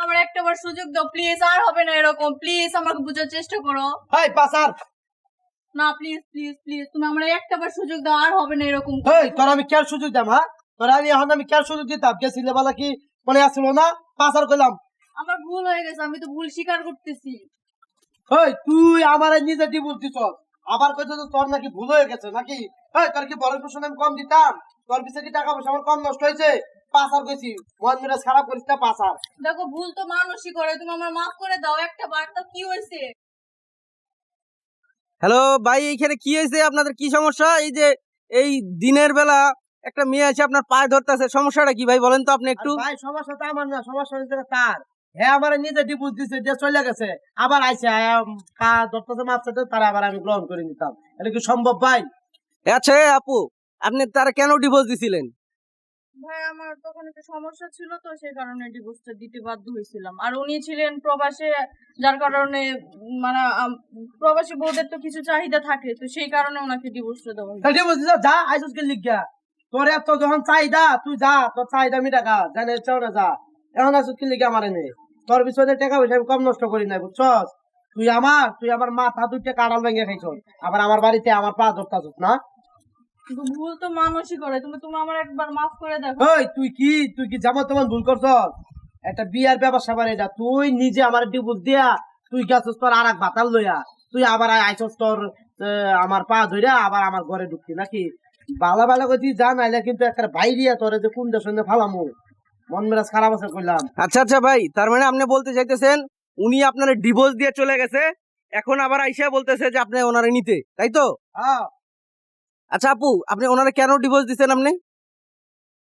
আমার একটা বার সুযোগ দাও প্লিজ আর হবে না এরকম প্লিজ আমাকে বোঝার চেষ্টা করো। হেই পাসার! না প্লিজ প্লিজ প্লিজ তুমি আমার একটা বার সুযোগ দাও আর হবে না এরকম হেই তোর আমি কেয়ার সুযোগ দাম হ্যাঁ? তোর আমি এখন আমি কেয়ার সুযোগ দিতাম? গেছিলে বলা কি? মনে আসছিল না? পাসার করলাম আমার ভুল হয়ে গেছে আমি তো ভুল স্বীকার করতেছি। হেই তুই আমার নিজে ডিভোর্স দিছ আবার কইতো তো তোর নাকি ভুল হয়ে গেছে নাকি? হেই তোর কি বড় পোষণ আমি কম দিতাম? তোর পিছে কি টাকা পয়সা আমার কম নষ্ট হয়েছে? পাসার কইছি। মন খারাপ করিস না পাসার দেখো ভুল তো মানুষই করে তুমি আমার মাফ করে দাও একটা বার তো কি হয়েছে? হ্যালো ভাই এইখানে কি হয়েছে? আপনাদের কি সমস্যা? এই যে এই দিনের বেলা একটা মেয়ে আছে আপনার পায়ে ধরতেছে সমস্যাটা কি ভাই? বলেন তো আপনি একটু। ভাই সমস্যা তো আমার না সমস্যা হচ্ছে তার। হ্যাঁ আমার নিজে ডিভোর্স দিছে যে চলে গেছে। আবার আইছে আয়া, উম, কা ধরতেছে মাপছে তারা আবার আমি গ্রহণ করে নিতাম। এটা কি সম্ভব ভাই? আচ্ছা আপু আপনি তারা কেন ডিভোর্স দিছিলেন? ভাই আমার তখন একটু সমস্যা ছিল তো সেই কারণে ডিভোর্সটা দিতে বাধ্য হয়েছিলাম। আর উনি ছিলেন প্রবাসে যার কারণে মানে প্রবাসী বউদের তো কিছু চাহিদা থাকে তো সেই কারণে ওনাকে ডিভোর্সটা দেওয়া হয়েছে। ডিভোর্স দিছ? যা আইসুস কে লিখিয়া তোর এত যখন চাহিদা তুই যা তোর চাহিদা মিটা গা জানে চাও যা। এখন লিখিয়া আমার এনে তোর পিছনে টাকা পয়সা আমি কম নষ্ট করি নাই বুঝছস? তুই আমার তুই আমার মাথা দুইটা কাড়াল ভেঙে খাইছ আবার আমার বাড়িতে আমার পা ধরতাছ না? কিন্তু ভুল তো মানুষই করে। তুমি তুমি আমার একবার মাফ করে দেখো। ওই তুই কি? তুই কি যেমন তেমন ভুল করছস? একটা বিয়ার ব্যবসা বাড়ি এটা তুই নিজে আমার ডিভোর্স দিয়া তুই গেছস তোর আর এক বাতাল লইয়া? তুই আবার আইসস তোর আমার পা ধইরা আবার আমার ঘরে ঢুকতি নাকি? বালা বালা কই তুই যা নাইলে কিন্তু একটা বাইরিয়া তোরে যে কোন দেশের ফালামু। মন মেরাজ খারাপ আছে কইলাম। আচ্ছা আচ্ছা ভাই তার মানে আপনি বলতে চাইতেছেন উনি আপনার ডিভোর্স দিয়ে চলে গেছে এখন আবার আইসা বলতেছে যে আপনি ওনারে নিতে তাই তো? হ্যাঁ। আচ্ছা আপু আপনি ওনারে কেন ডিভোর্স দিচ্ছেন আপনি?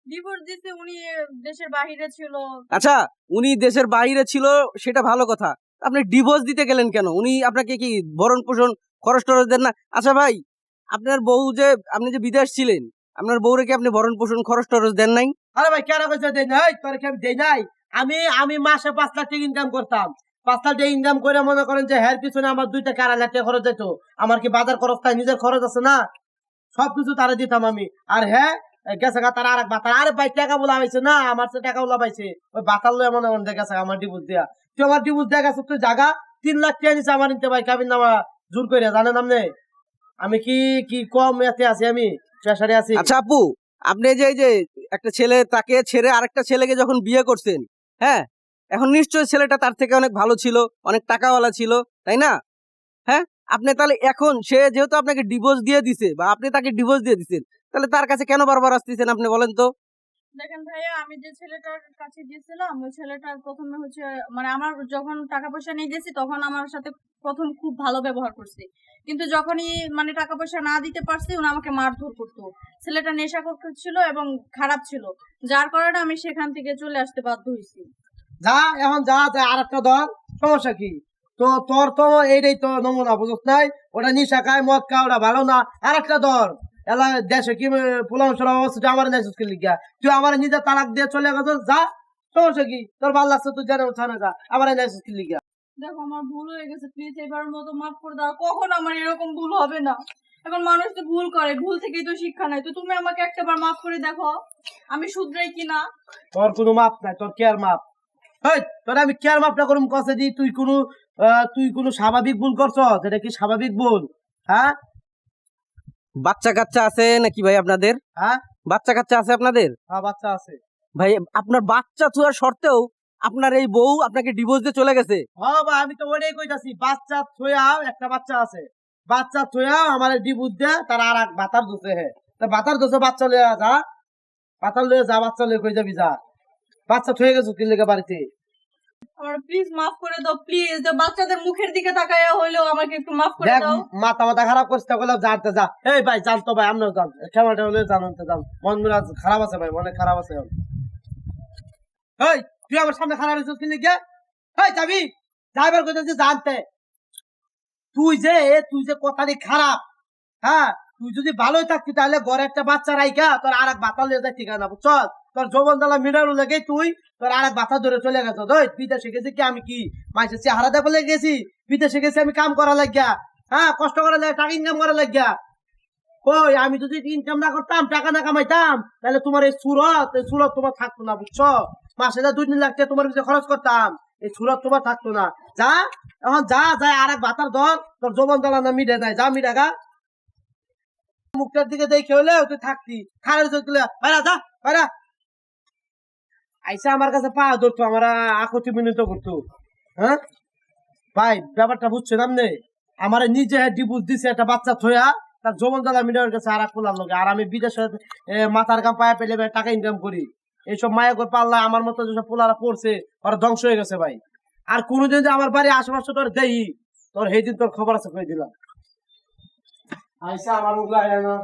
ডিভোর্স দিতে উনি দেশের বাহিরে ছিল। আচ্ছা উনি দেশের বাইরে ছিল সেটা ভালো কথা। আপনি ডিভোর্স দিতে গেলেন কেন? উনি আপনাকে কি ভরণ পোষণ খরচ টরচ দেন না? আচ্ছা ভাই আপনার বউ যে আপনি যে বিদেশ ছিলেন আপনার বউরে কি আপনি ভরণ পোষণ খরচ টরচ দেন নাই? আরে ভাই, কেন কইছে দেই নাই? তোর কি আমি দেই নাই? আমি আমি মাসে পাঁচ লাখ টাকা ইনকাম করতাম। পাঁচ লাখ টাকা ইনকাম করে মনে করেন যে পিছনে আমার টাকা খরচ যেত আমার কি বাজার খরচ তাই নিজের খরচ আছে না? দিতাম আমি। আর হ্যাঁ গেছে গা তারা আর এক বাতার। আরে ভাই, টাকা বলা পাইছে না? আমার তো টাকা বলা পাইছে। ওই বাতার আমার ডিভোর্স দিয়া। তুই আমার ডিভোর্স দেখা তুই তিন লাখ টাকা নিছে আমার নিতে ভাই, কাবিন নামা জোর করে জানেন আমি কি কি কম এতে আছি আমি? প্রেসারে আছি। আচ্ছা আপু, আপনি যে যে একটা ছেলে, তাকে ছেড়ে আরেকটা ছেলেকে যখন বিয়ে করছেন হ্যাঁ? এখন নিশ্চয়ই ছেলেটা তার থেকে অনেক ভালো ছিল, অনেক টাকাওয়ালা ছিল, তাই না? হ্যাঁ? আপনি তাহলে এখন সে যেহেতু আপনাকে ডিভোর্স দিয়ে দিছে বা আপনি তাকে ডিভোর্স দিয়ে দিচ্ছেন তাহলে তার কাছে কেন বারবার আসতেছেন আপনি বলেন তো? দেখেন ভাইয়া, আমি যে ছেলেটার কাছে গিয়েছিলাম, ওই ছেলেটার প্রথমে হচ্ছে মানে আমার যখন টাকা পয়সা নিয়ে গেছি, তখন আমার সাথে প্রথম খুব ভালো ব্যবহার করছে। কিন্তু যখনই মানে টাকা পয়সা না দিতে পারছি, উনি আমাকে মারধর করতো। ছেলেটা নেশা ছিল এবং খারাপ ছিল, যার কারণে আমি সেখান থেকে চলে আসতে বাধ্য হয়েছি। যা, এখন যা আর একটা ধর, সমস্যা কি? তো তোর তো এইটাই তো নমুনা বুঝত নাই? ওটা নিশা খায়, মদ খায়, ওটা ভালো না। আর একটা ধর। এলা দেশে কি পোলাম সোলাম অবস্থা আমার দেশ লিখা তুই আমার নিজে তালাক দিয়ে চলে গেছ যা। সমস্যা কি? তোর ভালো লাগছে তুই জানে উঠা না আমার দেশ লিখা দেখো আমার ভুল হয়ে গেছে প্লিজ এবার মতো মাফ করে দাও। কখন আমার এরকম ভুল হবে না। এখন মানুষ তো ভুল করে ভুল থেকেই তো শিক্ষা নেয়। তো তুমি আমাকে একটা বার মাফ করে দেখো আমি শুধরাই কিনা তোর কোনো মাপ নাই তোর কেয়ার মাপ? হেই তোর আমি কেয়ার মাপটা করুম? কষে দি তুই কোনো তুই কোনো স্বাভাবিক ভুল করছ? এটা কি স্বাভাবিক ভুল? হ্যাঁ? বাচ্চা কাচ্চা আছে নাকি ভাই আপনাদের? হ্যাঁ? বাচ্চা কাচ্চা আছে আপনাদের? হ্যাঁ বাচ্চা আছে। ভাই আপনার বাচ্চা থুয়ার সত্ত্বেও আপনার এই বউ আপনাকে ডিভোর্স দিয়ে চলে গেছে। হ্যাঁ বা আমি তো ওটাই কইতাছি বাচ্চা থইয়াও একটা বাচ্চা আছে। বাচ্চা থইয়াও আমার ডিবুদ দে তার আর এক বাতার দোষে হে। তা বাতার দোষে বাচ্চা লইয়া যা। বাতার লইয়া যা বাচ্চা লইয়া কই যাবি যা। বাচ্চা থয়ে গেছো কি লেগে বাড়িতে? আমার প্লিজ মাফ করে দাও প্লিজ বাচ্চাদের মুখের দিকে তাকায়া হইলেও আমাকে একটু মাফ করে দাও। মাথা মাথা খারাপ তাহলে জানতে যা এই ভাই ভাই আমরাও জান খেমাটা হলে জানতে মন খারাপ আছে ভাই মনে খারাপ আছে এই তুই আমার সামনে খারাপ হয়েছিস কি লেগে? এই যাবি? ড্রাইভার কইতেছি জানতে। তুই যে তুই যে কথাটি খারাপ হ্যাঁ? তুই যদি ভালোই থাকতি তাহলে ঘরে একটা বাচ্চা রাইখা তোর আর এক বাতা লিয়ে যায় ঠিকানা বুঝছস? তোর যৌবন জ্বালা মিডারু লেগে তুই তোর আর এক বাতা ধরে চলে গেছ। দই বিদেশে গেছি কি আমি কি? মাইসে চেহারা দেখে লেগে গেছি, বিদেশে গেছি আমি কাম করা লাগিয়া। হ্যাঁ কষ্ট করা লাগে টাকা ইনকাম করা লাগিয়া। ওই আমি যদি ইনকাম না করতাম, টাকা না কামাইতাম, তাহলে তোমার এই সুরত এই সুরত তোমার থাকতো না, বুঝছ? মাসে যা দুই তিন লাখ তোমার পিছনে খরচ করতাম, এই সুরত তোমার থাকতো না। যা, এখন যা যায় আর এক বাতার ধর, তোর জবন দলা না মিটে দেয় যা, মিটে গা। মুখটার দিকে দেখে হলে তুই থাকতি। খারাপ চলতে বাইরা যা, বাইরা আইসা আমার কাছে পা ধরতো, আমার আকতি মিনিত করতো। হ্যাঁ? ভাই, ব্যাপারটা বুঝছেন আপনি? আমার নিজে ডিপুজ দিছে একটা বাচ্চা থয়া তার জবন দাদা মিডিয়ার কাছে আর এক লোক। আর আমি বিদেশে মাথার কাম পায়ে পেলে ভাই টাকা ইনকাম করি। এইসব মায়া করে পাল্লা আমার মতো যেসব পোলারা পড়ছে, ওরা ধ্বংস হয়ে গেছে ভাই। আর কোনোদিন যে আমার বাড়ি আশেপাশে তোর দেই, তোর সেই দিন তোর খবর আছে, কই দিলাম। আইসা আমার লাগে না।